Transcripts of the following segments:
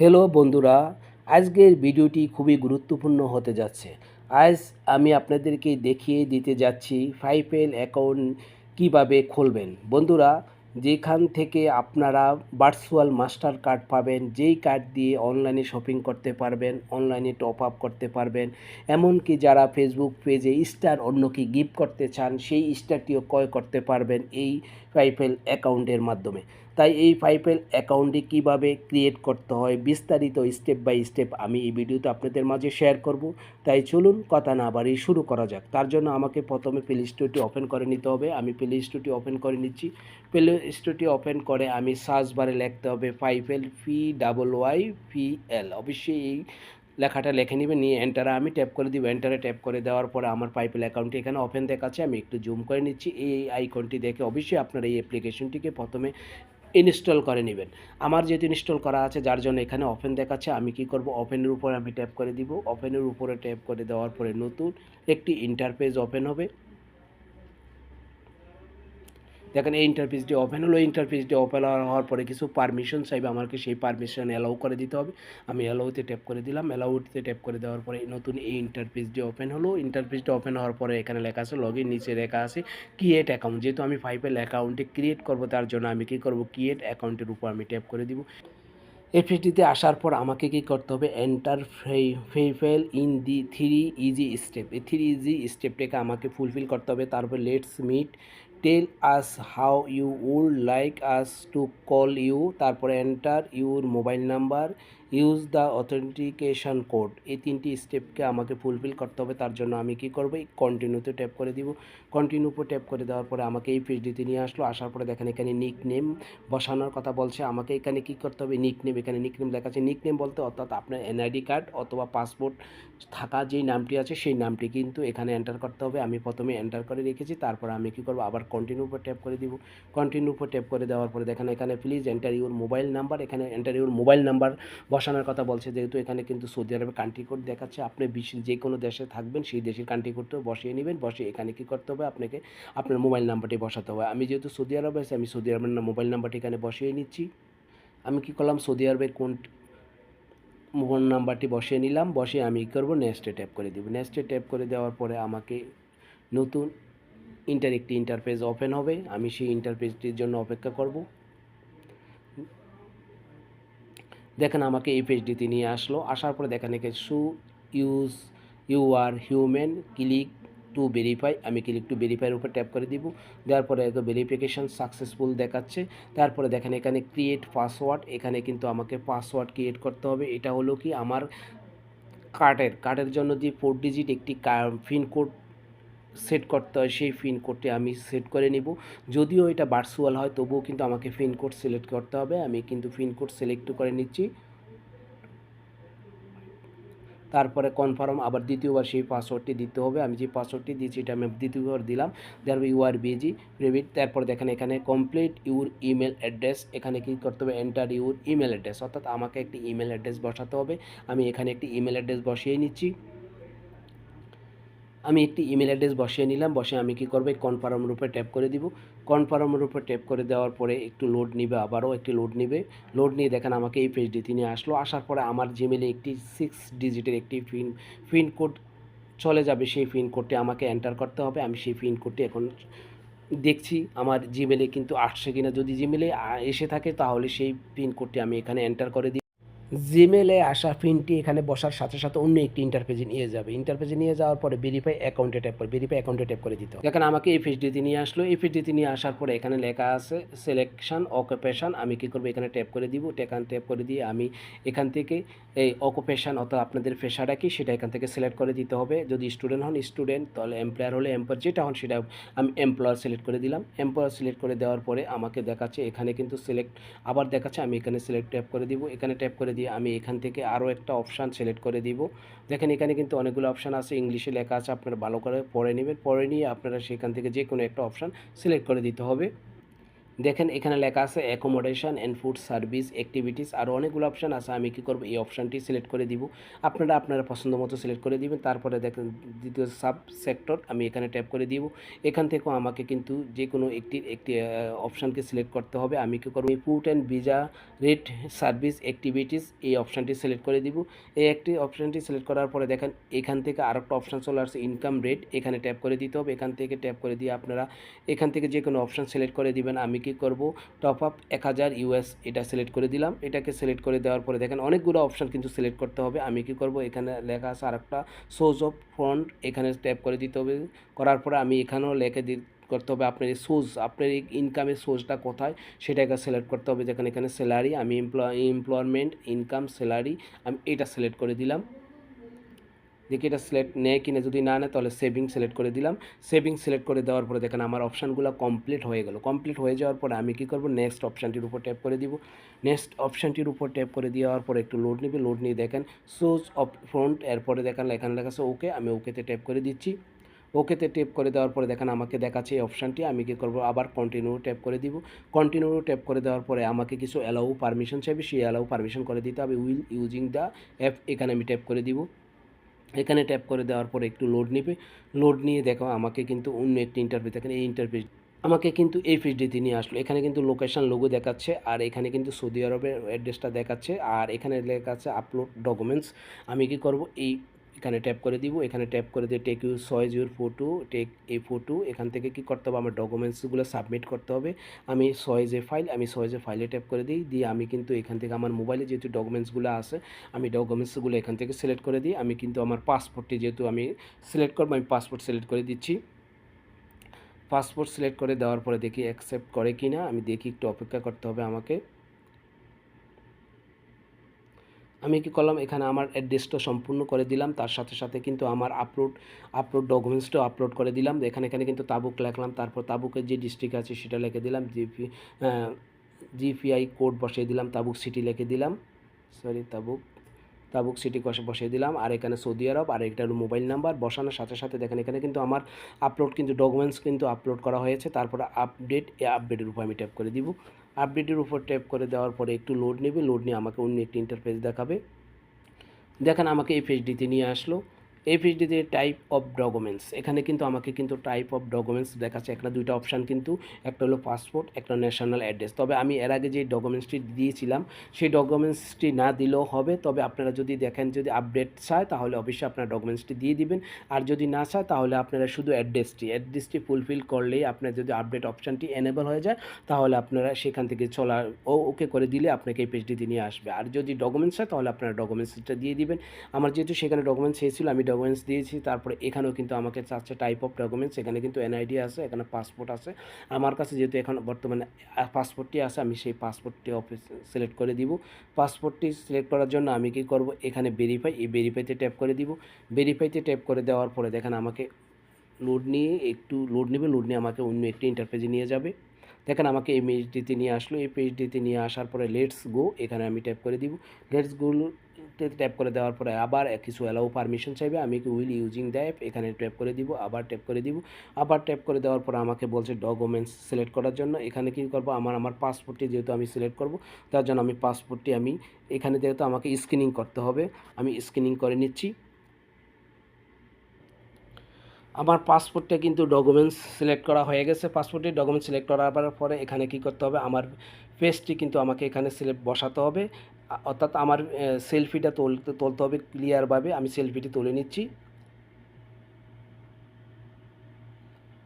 Hello বন্ধুরা, আজকের ভিডিওটি খুবই গুরুত্বপূর্ণ হতে যাচ্ছে। আজ আমি আপনাদেরকে দেখিয়ে দিতে যাচ্ছি ফাইপেল অ্যাকাউন্ট কীভাবে খুলবেন। বন্ধুরা, যেখান থেকে আপনারা ভার্চুয়াল মাস্টার কার্ড পাবেন, যেই কার্ড দিয়ে অনলাইনে শপিং করতে পারবেন, অনলাইনে টপ আপ করতে পারবেন, এমনকি যারা ফেসবুক পেজে স্টার অন্যকে গিফট করতে চান, সেই স্টারটিও ক্রয় করতে পারবেন এই ফাইপেল অ্যাকাউন্টের মাধ্যমে। তাই এই ফাইপেল অ্যাকাউন্টটি কীভাবে ক্রিয়েট করতে হয় বিস্তারিত স্টেপ বাই স্টেপ আমি এই ভিডিওতে আপনাদের মাঝে শেয়ার করব। তাই চলুন কথা না বাড়িয়ে শুরু করা যাক। তার জন্য আমাকে প্রথমে প্লে স্টোরটি ওপেন করে নিতে হবে। আমি প্লে স্টোরটি ওপেন করে নিচ্ছি। প্লে স্টোরটি ওপেন করে আমি সার্চ বারে লিখতে হবে PayPal P double Y P L অবশ্যই এই লেখাটা লিখে নেবেন, নিয়ে এন্টারে আমি ট্যাপ করে দিব। এন্টারে ট্যাপ করে দেওয়ার পরে আমার পাইপেল অ্যাকাউন্টটি এখানে ওপেন দেখাচ্ছে। আমি একটু জুম করে নিচ্ছি। এই আইকনটি দেখে অবশ্যই আপনারা এই অ্যাপ্লিকেশনটিকে প্রথমে ইনস্টল করে নেবেন। আমার যেহেতু ইনস্টল করা আছে, যার জন্য এখানে ওপেন দেখাচ্ছে, আমি কি করব? ওপেনের উপরে আমি ট্যাপ করে দিব। ওপেনের উপরে ট্যাপ করে দেওয়ার পরে নতুন একটি ইন্টারফেস ওপেন হবে। দেখেন এই ইন্টারফেসটি ওপেন হলো ইন্টারফেসটি ওপেন হওয়ার পরে কিছু পারমিশন চাইবে, আমাকে সেই পারমিশন অ্যালাউ করে দিতে হবে। আমি অ্যালাউতে ট্যাপ করে দিলাম অ্যালাউতে ট্যাপ করে দেওয়ার পরে নতুন এই ইন্টারফেসটি ওপেন হলো। ইন্টারফেসটি ওপেন হওয়ার পরে এখানে লেখা আছে লগ নিচে লেখা আছে ক্রিয়েট অ্যাকাউন্ট যেহেতু আমি ফাইভেল অ্যাকাউন্টে ক্রিয়েট করব, তার জন্য আমি কী করব ক্রিয়েট অ্যাকাউন্টের উপর আমি ট্যাপ করে দিব। এফএসডিতে আসার পর আমাকে কি করতে হবে enter PayPal in the three easy step এই থ্রি ইজি স্টেপটাকে আমাকে ফুলফিল করতে হবে, তারপর let's meet tell us how you would like us to call you তারপরে enter your mobile number use the authentication code এই তিনটি স্টেপকে আমাকে ফুলফিল করতে হবে, তার জন্য আমি কি করব? এই কন্টিনিউতে ট্যাপ করে দিব। কন্টিনিউ উপর ট্যাপ করে দেওয়ার পরে আমাকে এই পেজটিতে নিয়ে আসলো। আসার পরে দেখেন এখানে নিক নেম বসানোর কথা বলছে। আমাকে এখানে কি করতে হবে? নিক নেম এখানে নিক নেম লেখা আছে। নিক নেম বলতে অর্থাৎ আপনার এনআইডি কার্ড অথবা পাসপোর্ট থাকা যেই নামটি আছে, সেই নামটি কিন্তু এখানে এন্টার করতে হবে। আমি প্রথমে এন্টার করে রেখেছি, তারপর আমি কি করব? আবার কন্টিনিউ উপর ট্যাপ করে দিব। কন্টিনিউ উপর ট্যাপ করে দেওয়ার পরে দেখেন এখানে please enter your mobile number এখানে এন্টার ইউর মোবাইল নাম্বার বসানোর কথা বলছে, যেহেতু এখানে কিন্তু সৌদি আরবে কান্ট্রি কোড দেখাচ্ছে, আপনি বিশ্বের যে কোনো দেশে থাকবেন, সেই দেশের কান্ট্রি কোডটাও বসিয়ে নেবেন বসিয়ে এখানে কি করতে হবে? আপনাকে আপনার মোবাইল নাম্বারটি বসাতে হবে। আমি যেহেতু সৌদি আরবে আছি, আমি সৌদি আরবের মোবাইল নাম্বারটি এখানে বসিয়ে নিচ্ছি। আমি কি করলাম? সৌদি আরবের কোন মোবাইল নাম্বারটি বসিয়ে নিলাম, বসিয়ে আমি কী করব? নেক্সটে ট্যাপ করে দিব। নেক্সটে ট্যাপ করে দেওয়ার পরে আমাকে নতুন ইন্টার একটি ইন্টারফেস ওপেন হবে। আমি সেই ইন্টারফেসটির জন্য অপেক্ষা করব। দেখেন আমাকে এই পেজটিতে নিয়ে আসলো। আসার পরে দেখেন এখানে show us you are human click to verify আমি ক্লিক টু ভেরিফাইয়ের উপর ট্যাপ করে দিব। দেওয়ার পরে এত ভেরিফিকেশান সাকসেসফুল দেখাচ্ছে। তারপরে দেখেন এখানে ক্রিয়েট পাসওয়ার্ড এখানে কিন্তু আমাকে পাসওয়ার্ড ক্রিয়েট করতে হবে। এটা হলো কি আমার কার্ডের কার্ডের জন্য যে ফোর ডিজিট একটি পিনকোড সেট করতে হয়, সেই পিন কোডটি আমি সেট করে নিব। যদিও এটা ভার্চুয়াল হয়, তবুও কিন্তু আমাকে পিন কোড সিলেক্ট করতে হবে। আমি কিন্তু পিন কোড সিলেক্ট করে নিচ্ছি। তারপরে কনফার্ম আবার দ্বিতীয়বার সেই পাসওয়ার্ডটি দিতে হবে। আমি যে পাসওয়ার্ডটি দিয়েছি, এটা আমি দ্বিতীয়বার দিলাম। দেওয়ার ইউ আর বিজি প্রেভিট তারপর দেখেন এখানে কমপ্লিট ইউর ইমেল অ্যাড্রেস এখানে কি করতে হবে? এন্টার ইউর ইমেল অ্যাড্রেস অর্থাৎ আমাকে একটি ইমেল অ্যাড্রেস বসাতে হবে। আমি এখানে একটি ইমেল অ্যাড্রেস বসিয়ে নিচ্ছি। আমি একটি ইমেল অ্যাড্রেস বসিয়ে নিলাম বসে আমি কি করব? কনফার্মের রূপে ট্যাপ করে দিব। কনফার্মের রূপে ট্যাপ করে দেওয়ার পরে একটু লোড নিবে, আবারও একটি লোড নিবে। লোড নিয়ে দেখেন আমাকে এই পেজটি নিয়ে আসলো। আসার পরে আমার জিমেলে একটি সিক্স ডিজিটের একটি পিন পিন কোড চলে যাবে। সেই পিন কোডটি আমাকে এন্টার করতে হবে। আমি সেই পিন কোডটি এখন দেখছি। আমার জিমেলে কিন্তু আসছে কিনা? যদি জিমেলে এসে থাকে তাহলে সেই পিন কোডটি আমি এখানে এন্টার করে দিই। জিমেলে আসা পিনটি এখানে বসার সাথে সাথে অন্য একটি ইন্টারপেজে নিয়ে যাবে। ইন্টারপেজে নিয়ে যাওয়ার পরে ভেরিফাই অ্যাকাউন্টে ট্যাপ করে ভেরিফাই অ্যাকাউন্টে ট্যাপ করে দিতে দেখেন, আমাকে এই নিয়ে আসলো। এই নিয়ে আসার পরে এখানে লেখা আছে সিলেকশন অকুপেশন আমি কী করব? এখানে ট্যাপ করে দিব। এখানে ট্যাপ করে দিয়ে আমি এখান থেকে এই অকুপেশন অর্থাৎ আপনাদের পেশাটা কি, সেটা এখান থেকে সিলেক্ট করে দিতে হবে। যদি স্টুডেন্ট হন স্টুডেন্ট তাহলে এমপ্লয়ার হলে এমপ্লয়ার যেটা হন সেটা আমি এমপ্লয়ার সিলেক্ট করে দিলাম। এমপ্লয়ার সিলেক্ট করে দেওয়ার পরে আমাকে দেখাচ্ছে, এখানে কিন্তু সিলেক্ট আবার দেখাচ্ছে, আমি এখানে সিলেক্ট ট্যাপ করে দিব। এখানে ট্যাপ করে দিয়ে আমি এখান থেকে আরও একটা অপশান সিলেক্ট করে দিব। দেখেন এখানে কিন্তু অনেকগুলো অপশান আছে, ইংলিশে লেখা আছে, আপনারা ভালো করে পড়ে নেবেন। পড়ে নিয়ে আপনারা সেখান থেকে যে কোনো একটা অপশান সিলেক্ট করে দিতে হবে। দেখেন, এখানে লেখা আছে accommodation and food service activities আরও অনেকগুলো অপশান আছে, আমি কী করব? এই অপশানটি সিলেক্ট করে দিব। আপনারা আপনারা পছন্দ মতো সিলেক্ট করে দিবেন। তারপরে দেখেন, দ্বিতীয় সাব সেক্টর আমি এখানে ট্যাপ করে দিব। এখান থেকেও আমাকে কিন্তু যে কোনো একটি একটি অপশানকে সিলেক্ট করতে হবে। আমি কী করব? Food and visa rate service activities এই অপশানটি সিলেক্ট করে দিব। এই একটি অপশানটি সিলেক্ট করার পরে দেখেন, এখান থেকে আর একটা অপশান চলে আসছে ইনকাম রেট এখানে ট্যাপ করে দিতে হবে। এখান থেকে ট্যাপ করে দিয়ে আপনারা এখান থেকে যে কোনো অপশান সিলেক্ট করে দিবেন। আমি কি করব? টপ আপ এক হাজার ইউএস এটা সিলেক্ট করে দিলাম। এটাকে সিলেক্ট করে দেওয়ার পরে দেখেন অনেকগুলো অপশান কিন্তু সিলেক্ট করতে হবে। আমি কি করব? এখানে লেখা আছে আরেকটা সোর্স অফ ফন্ড এখানে ট্যাপ করে দিতে হবে। করার পরে আমি এখানেও লেখে দি, করতে হবে আপনার এই সোর্স আপনার এই ইনকামের সোর্সটা কোথায়? সেটাকে সিলেক্ট করতে হবে। যেখানে এখানে স্যালারি আমি এমপ্লয় এমপ্লয়মেন্ট ইনকাম স্যালারি আমি এটা সিলেক্ট করে দিলাম। দেখি এটা সিলেক্ট নেয় কিনা, যদি না নেয় তাহলে সেভিং সিলেক্ট করে দিলাম। সেভিং সিলেক্ট করে দেওয়ার পরে দেখেন আমার অপশানগুলো কমপ্লিট হয়ে গেল। কমপ্লিট হয়ে যাওয়ার পরে আমি কী করব? নেক্সট অপশানটির উপর ট্যাপ করে দিব। নেক্সট অপশানটির উপর ট্যাপ করে দেওয়ার পরে একটু লোড নেবে। লোড নিয়ে দেখেন সোজ অফ ফ্রন্ট এরপরে দেখেন এখানে লেখা ওকে আমি ওকেতে ট্যাপ করে দিচ্ছি। ওকেতে ট্যাপ করে দেওয়ার পরে দেখেন আমাকে দেখাচ্ছে এই অপশানটি আমি কী করব? আবার কন্টিনিউ ট্যাপ করে দিব। কন্টিনিউ ট্যাপ করে দেওয়ার পরে আমাকে কিছু অ্যালাউ পারমিশন চাইবে, সেই অ্যালাউ পারমিশন করে দিতে হবে। উইল ইউজিং দ্য অ্যাপ এখানে আমি ট্যাপ করে দিব। এখানে ট্যাপ করে দেওয়ার পরে একটু লোড নেবে। লোড নিয়ে দেখো আমাকে কিন্তু অন্য একটি ইন্টারভিউ দেখেন এই ইন্টারভিউ আমাকে কিন্তু এই ফিসডিতে নিয়ে আসলো। এখানে কিন্তু লোকেশান লোগো দেখাচ্ছে আর এখানে কিন্তু সৌদি আরবের অ্যাড্রেসটা দেখাচ্ছে আর এখানে লেখা আছে আপলোড ডকুমেন্টস আমি কি করব? এই এখানে ট্যাপ করে দিব, এখানে ট্যাপ করে দিয়ে টেক ইউ সয়েজ ইউর ফটো টেক এই ফটো এখান থেকে কি করতে হবে? আমার ডকুমেন্টসগুলো সাবমিট করতে হবে। আমি সয়েজে ফাইল আমি সয়েজে ফাইলে ট্যাপ করে দিই, দিয়ে আমি কিন্তু এখান থেকে আমার মোবাইলে যেহেতু ডকুমেন্টসগুলো আছে, আমি ডকুমেন্টসগুলো এখান থেকে সিলেক্ট করে দিই। আমি কিন্তু আমার পাসপোর্টটি যেহেতু আমি সিলেক্ট করব, আমি পাসপোর্ট সিলেক্ট করে দিচ্ছি। পাসপোর্ট সিলেক্ট করে দেওয়ার পরে দেখি অ্যাকসেপ্ট করে কি না আমি দেখি একটু অপেক্ষা করতে হবে আমাকে। আমি কি করলাম? এখানে আমার অ্যাড্রেসটা সম্পূর্ণ করে দিলাম। তার সাথে সাথে কিন্তু আমার আপলোড আপলোড ডকুমেন্টসটাও আপলোড করে দিলাম। এখানে এখানে কিন্তু তাবুক লেখলাম। তারপর তাবুকের যে ডিস্ট্রিক্ট আছে সেটা লিখে দিলাম। জিপি জিপিআই কোড বসিয়ে দিলাম। তাবুক সিটি লিখে দিলাম। সরি তাবুক তাবুক সিটি কষে বসিয়ে দিলাম। আর এখানে সৌদি আরব, আর একটা মোবাইল নাম্বার বসানোর সাথে সাথে দেখেন, এখানে কিন্তু আমার আপলোড কিন্তু ডকুমেন্টস কিন্তু আপলোড করা হয়েছে। তারপরে আপডেট এ আপডেটের উপর আমি ট্যাপ করে দিব। আপডেটের উপর ট্যাপ করে দেওয়ার পরে একটু লোড নেবে লোড নিয়ে আমাকে অন্য একটি ইন্টারফেস দেখাবে। দেখেন আমাকে এই পেজটিতে নিয়ে আসলো। পেজটিতে টাইপ অফ ডকুমেন্টস এখানে কিন্তু আমাকে কিন্তু টাইপ অফ ডকুমেন্টস দেখাচ্ছে। একটা দুইটা অপশান কিন্তু, একটা হলো পাসপোর্ট একটা ন্যাশনাল অ্যাড্রেস তবে আমি এর আগে যে ডকুমেন্টসটি দিয়েছিলাম, সেই ডকুমেন্টসটি না দিলেও হবে। তবে আপনারা যদি দেখেন যদি আপডেট চায়, তাহলে অবশ্যই আপনার ডকুমেন্টসটি দিয়ে দিবেন। আর যদি না চায়, তাহলে আপনারা শুধু অ্যাড্রেসটি অ্যাড্রেসটি ফুলফিল করলেই আপনার যদি আপডেট অপশানটি এনেবল হয়ে যায়, তাহলে আপনারা সেখান থেকে চলা ও ওকে করে দিলে আপনাকে এই পেজটিতে নিয়ে আসবে। আর যদি ডকুমেন্টস চায়, তাহলে আপনারা ডকুমেন্টসটা দিয়ে দিবেন। আমার যেহেতু সেখানে ডকুমেন্টস চেয়েছিল, আমি ডকুমেন্টস দিয়েছি। তারপরে এখানেও কিন্তু আমাকে চাচ্ছে টাইপ অফ ডকুমেন্টস এখানে কিন্তু এনআইডি আছে, এখানে পাসপোর্ট আছে। আমার কাছে যেহেতু এখন বর্তমানে পাসপোর্টটি আছে, আমি সেই পাসপোর্টটি অফিস সিলেক্ট করে দিব। পাসপোর্টটি সিলেক্ট করার জন্য আমি কি করব? এখানে ভেরিফাই এই ভেরিফাইতে ট্যাপ করে দিব। ভেরিফাইতে ট্যাপ করে দেওয়ার পরে দেখেন আমাকে লোড নিয়ে, একটু লোড নেবে লোড নিয়ে আমাকে অন্য একটি ইন্টারফেসে নিয়ে যাবে। দেখেন আমাকে এই পেজটিতে নিয়ে আসলো, এই পেজটিতে নিয়ে আসার পরে লেটস গো এখানে আমি ট্যাপ করে দিব। লেটস গো ট্যাপ করে দেওয়ার পরে আবার কিছু অ্যালাউ পারমিশন চাইবে, আমি কি উইল ইউজিং দ্য অ্যাপ এখানে ট্যাপ করে দিব, আবার ট্যাপ করে দিব। আবার ট্যাপ করে দেওয়ার পরে আমাকে বলছে ডকুমেন্টস সিলেক্ট করার জন্য। এখানে কি করব? আমার আমার পাসপোর্টটি যেহেতু আমি সিলেক্ট করব, তার জন্য আমি পাসপোর্টটি আমি, এখানে যেহেতু আমাকে স্ক্রিনিং করতে হবে, আমি স্ক্রিনিং করে নিচ্ছি। আমার পাসপোর্টটা কিন্তু ডকুমেন্টস সিলেক্ট করা হয়ে গেছে। পাসপোর্টের ডকুমেন্টস সিলেক্ট করার পরে এখানে কি করতে হবে? আমার ফেসটি কিন্তু আমাকে এখানে সিলেক্ট বসাতে হবে। অর্থাৎ আমার সেলফিটা তুলতে তুলতে হবে ক্লিয়ারভাবে আমি সেলফিটি তুলে নিচ্ছি।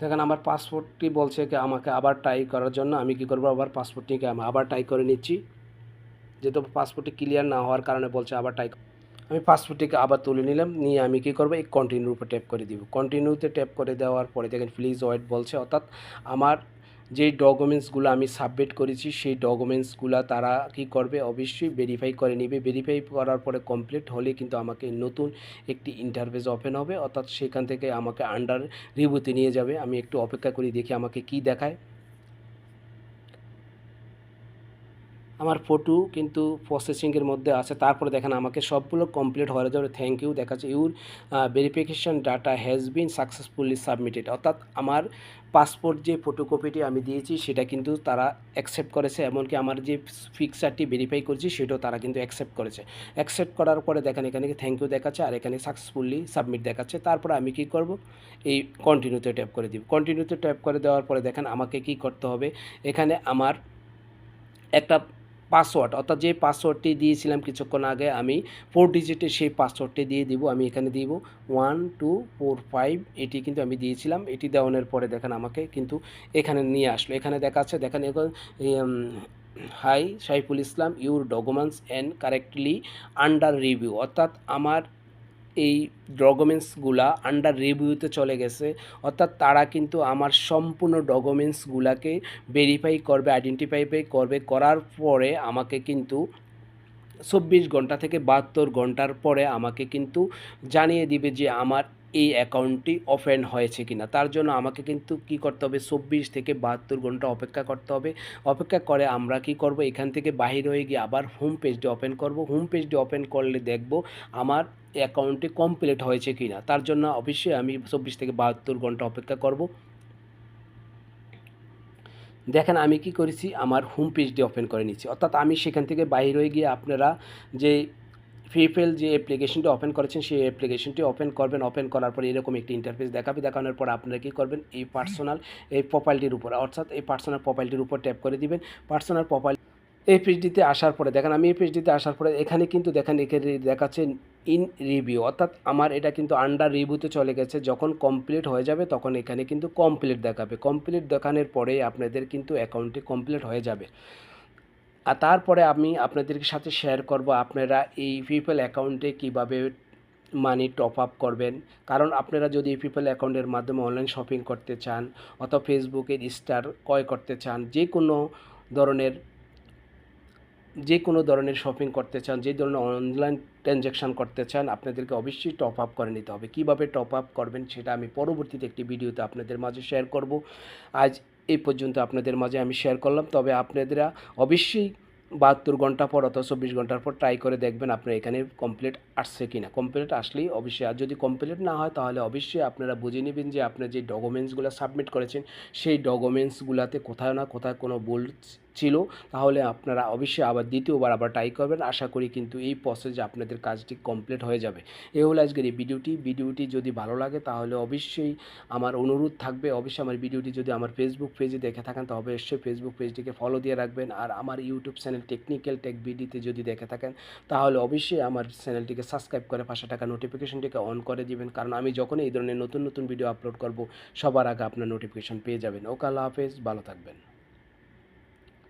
দেখেন আমার পাসপোর্টটি বলছে কি আমাকে আবার টাই করার জন্য। আমি কি করব? আবার পাসপোর্টটিকে আমি আবার টাই করে নিচ্ছি। যেহেতু পাসপোর্টটি ক্লিয়ার না হওয়ার কারণে বলছে আবার টাই আমি পাসপোর্টটিকে আবার তুলে নিলাম, নিয়ে আমি কী করব, এই কন্টিনিউর উপর ট্যাপ করে দিব। কন্টিনিউতে ট্যাপ করে দেওয়ার পরে দেখেন প্লিজ ওয়েট বলছে, অর্থাৎ আমার যেই ডকুমেন্টসগুলো আমি সাবমিট করেছি, সেই ডকুমেন্টসগুলো তারা কি করবে, অবশ্যই ভেরিফাই করে নেবে। ভেরিফাই করার পরে কমপ্লিট হলে কিন্তু আমাকে নতুন একটি ইন্টারভেস ওপেন হবে, অর্থাৎ সেখান থেকে আমাকে আন্ডার রিভিউতে নিয়ে যাবে। আমি একটু অপেক্ষা করি, দেখি আমাকে কি দেখায়। আমার ফটো কিন্তু প্রসেসিংয়ের মধ্যে আছে। তারপরে দেখেন আমাকে সবগুলো কমপ্লিট হয়ে যাবে। থ্যাংক ইউ দেখাচ্ছে your verification data has been successfully submitted অর্থাৎ আমার পাসপোর্ট যে ফটোকপিটি আমি দিয়েছি, সেটা কিন্তু তারা অ্যাকসেপ্ট করেছে। এমনকি আমার যে ফিক্সারটি ভেরিফাই করেছি, সেটাও তারা কিন্তু অ্যাকসেপ্ট করেছে। অ্যাকসেপ্ট করার পরে দেখেন এখানে থ্যাংক ইউ দেখাচ্ছে আর এখানে সাকসেসফুলি সাবমিট দেখাচ্ছে। তারপরে আমি কি করব? এই কন্টিনিউতে ট্যাপ করে দিব। কন্টিনিউতে ট্যাপ করে দেওয়ার পরে দেখেন আমাকে কি করতে হবে? এখানে আমার একটা পাসওয়ার্ড অর্থাৎ যে পাসওয়ার্ডটি দিয়েছিলাম কিছুক্ষণ আগে, আমি ফোর ডিজিটের সেই পাসওয়ার্ডটি দিয়ে দিব, আমি এখানে দিব ওয়ান টু ফোর ফাইভ এটি কিন্তু আমি দিয়েছিলাম, এটি দেওয়ানোর পরে দেখেন আমাকে কিন্তু এখানে নিয়ে আসলো। এখানে দেখাচ্ছে দেখেন hi Saiful Islam your documents and correctly under review অর্থাৎ আমার এই ডকুমেন্টসগুলা আন্ডার রিভিউতে চলে গেছে। অর্থাৎ তারা কিন্তু আমার সম্পূর্ণ ডকুমেন্টসগুলাকে ভেরিফাই করবে আইডেন্টিফাই করবে, করার পরে আমাকে কিন্তু চব্বিশ ঘণ্টা থেকে বাহাত্তর ঘণ্টার পরে আমাকে কিন্তু জানিয়ে দিবে যে আমার এই অ্যাকাউন্টটি ওপেন হয়েছে কিনা? তার জন্য আমাকে কিন্তু কি করতে হবে? চব্বিশ থেকে বাহাত্তর ঘণ্টা অপেক্ষা করতে হবে। অপেক্ষা করে আমরা কি করব? এখান থেকে বাহির হয়ে গিয়ে আবার হোম পেজটি ওপেন করব। হোম পেজটি ওপেন করলে দেখব আমার অ্যাকাউন্টটি কমপ্লিট হয়েছে কিনা। তার জন্য অবশ্যই আমি চব্বিশ থেকে বাহাত্তর ঘণ্টা অপেক্ষা করব। দেখেন, আমি কি করেছি? আমার হোম পেজটি ওপেন করে নিচ্ছি। অর্থাৎ আমি সেখান থেকে বাইরে হয়ে গিয়ে আপনারা যে ফ্রিফেল যে অ্যাপ্লিকেশনটি ওপেন করেছেন, সেই অ্যাপ্লিকেশনটি ওপেন করবেন। ওপেন করার পর এরকম একটি ইন্টারফেস দেখাবে। দেখানোর পর আপনারা কী করবেন? এই পার্সোনাল এই প্রোফাইলটির উপর, অর্থাৎ এই পার্সোনাল প্রোফাইলটির উপর ট্যাপ করে দিবেন। পার্সোনাল প্রোফাইল এই পেজটিতে আসার পরে, দেখেন আমি এই পেজটিতে আসার পরে, এখানে কিন্তু দেখেন এখানে দেখাচ্ছে ইন রিভিউ অর্থাৎ আমার এটা কিন্তু আন্ডার রিভিউতে চলে গেছে। যখন কমপ্লিট হয়ে যাবে, তখন এখানে কিন্তু কমপ্লিট দেখাবে। কমপ্লিট দেখানোর পরে আপনাদের কিন্তু অ্যাকাউন্টটি কমপ্লিট হয়ে যাবে। আর তারপরে আমি আপনাদের সাথে শেয়ার করব আপনারা এই পিপল অ্যাকাউন্টে কীভাবে মানি টপ আপ করবেন। কারণ আপনারা যদি পিপল অ্যাকাউন্টের মাধ্যমে অনলাইন শপিং করতে চান, অথবা ফেসবুকের স্টার ক্রয় করতে চান, যে কোনো ধরনের, যে কোনো ধরনের শপিং করতে চান, যে ধরনের অনলাইন ট্রানজ্যাকশান করতে চান, আপনাদেরকে অবশ্যই টপ আপ করে নিতে হবে। কীভাবে টপ আপ করবেন সেটা আমি পরবর্তীতে একটি ভিডিওতে আপনাদের মাঝে শেয়ার করব। আজ এই পর্যন্ত আপনাদের মাঝে আমি শেয়ার করলাম। তবে আপনাদেরা অবশ্যই বাহাত্তর ঘণ্টা পর অথবা চব্বিশ ঘণ্টার পর ট্রাই করে দেখবেন আপনার এখানে কমপ্লিট আসছে কি না কমপ্লিট আসলেই অবশ্যই। আর যদি কমপ্লিট না হয়, তাহলে অবশ্যই আপনারা বুঝে নেবেন যে আপনার যে ডকুমেন্টসগুলো সাবমিট করেছেন, সেই ডকুমেন্টসগুলোতে কোথায় না কোথায় কোনো ভুল ছিল, তাহলে আপনারা অবশ্যই আবার দ্বিতীয়বার আবার ট্রাই করবেন। আশা করি কিন্তু এই প্রসেসে আপনাদের কাজটি কমপ্লিট হয়ে যাবে। এ হলো আজকের এই ভিডিওটি ভিডিওটি যদি ভালো লাগে, তাহলে অবশ্যই আমার অনুরোধ থাকবে। অবশ্যই আমার ভিডিওটি যদি আমার ফেসবুক পেজে দেখে থাকেন, তবে অবশ্যই ফেসবুক পেজটিকে ফলো দিয়ে রাখবেন। আর আমার ইউটিউব চ্যানেল টেকনিক্যাল টেক ভিডিওতে যদি দেখে থাকেন, তাহলে অবশ্যই আমার চ্যানেলটিকে সাবস্ক্রাইব করে পাশে টাকা নোটিফিকেশনটিকে অন করে দিবেন। কারণ আমি যখন এই ধরনের নতুন নতুন ভিডিও আপলোড করব, সবার আগে আপনার নোটিফিকেশন পেয়ে যাবেন। ওকে, আল্লাহ হাফেজ। ভালো থাকবেন।